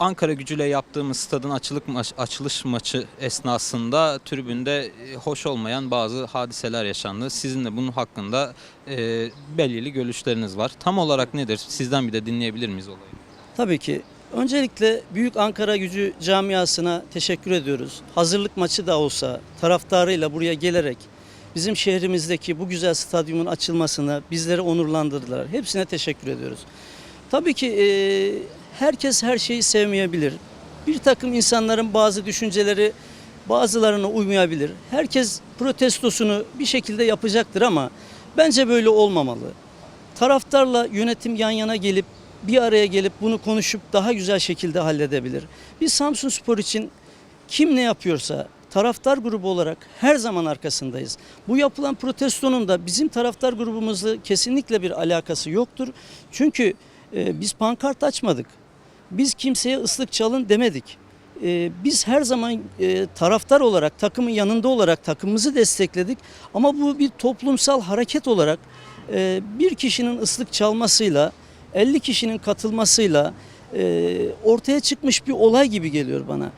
Ankara gücüyle yaptığımız stadın açılık maç, açılış maçı esnasında tribünde e, hoş olmayan bazı hadiseler yaşandı. Sizin de bunun hakkında e, belirli görüşleriniz var. Tam olarak nedir? Sizden bir de dinleyebilir miyiz olayı? Tabii ki. Öncelikle Büyük Ankara Gücü camiasına teşekkür ediyoruz. Hazırlık maçı da olsa taraftarıyla buraya gelerek bizim şehrimizdeki bu güzel stadyumun açılmasına bizleri onurlandırdılar. Hepsine teşekkür ediyoruz. Tabii ki e, herkes her şeyi sevmeyebilir. Bir takım insanların bazı düşünceleri bazılarına uymayabilir. Herkes protestosunu bir şekilde yapacaktır ama bence böyle olmamalı. Taraftarla yönetim yan yana gelip bir araya gelip bunu konuşup daha güzel şekilde halledebilir. Biz Samsun Spor için kim ne yapıyorsa taraftar grubu olarak her zaman arkasındayız. Bu yapılan protestonun da bizim taraftar grubumuzla kesinlikle bir alakası yoktur. Çünkü e, biz pankart açmadık. Biz kimseye ıslık çalın demedik. E, biz her zaman e, taraftar olarak, takımın yanında olarak takımımızı destekledik. Ama bu bir toplumsal hareket olarak e, bir kişinin ıslık çalmasıyla, 50 kişinin katılmasıyla e, ortaya çıkmış bir olay gibi geliyor bana.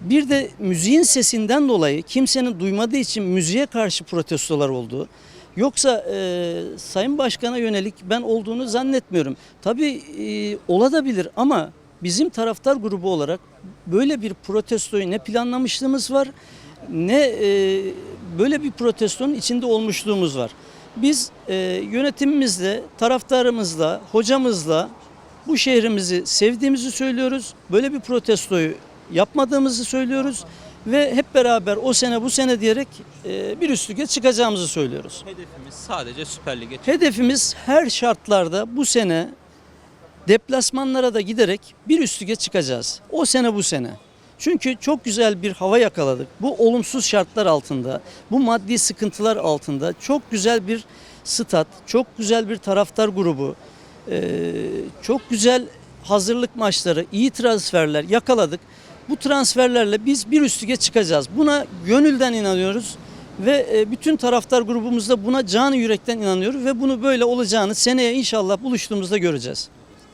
Bir de müziğin sesinden dolayı kimsenin duymadığı için müziğe karşı protestolar oldu. Yoksa e, Sayın Başkan'a yönelik ben olduğunu zannetmiyorum. Tabii e, olabilir ama bizim taraftar grubu olarak böyle bir protestoyu ne planlamışlığımız var ne e, böyle bir protestonun içinde olmuşluğumuz var. Biz e, yönetimimizle, taraftarımızla, hocamızla bu şehrimizi sevdiğimizi söylüyoruz. Böyle bir protestoyu yapmadığımızı söylüyoruz ve hep beraber o sene bu sene diyerek e, bir üstlüge çıkacağımızı söylüyoruz. Hedefimiz sadece Süper Lig'e Hedefimiz her şartlarda bu sene deplasmanlara da giderek bir üstüge çıkacağız. O sene bu sene. Çünkü çok güzel bir hava yakaladık. Bu olumsuz şartlar altında, bu maddi sıkıntılar altında çok güzel bir stat, çok güzel bir taraftar grubu, çok güzel hazırlık maçları, iyi transferler yakaladık. Bu transferlerle biz bir üstüge çıkacağız. Buna gönülden inanıyoruz ve bütün taraftar grubumuzda buna canı yürekten inanıyoruz ve bunu böyle olacağını seneye inşallah buluştuğumuzda göreceğiz.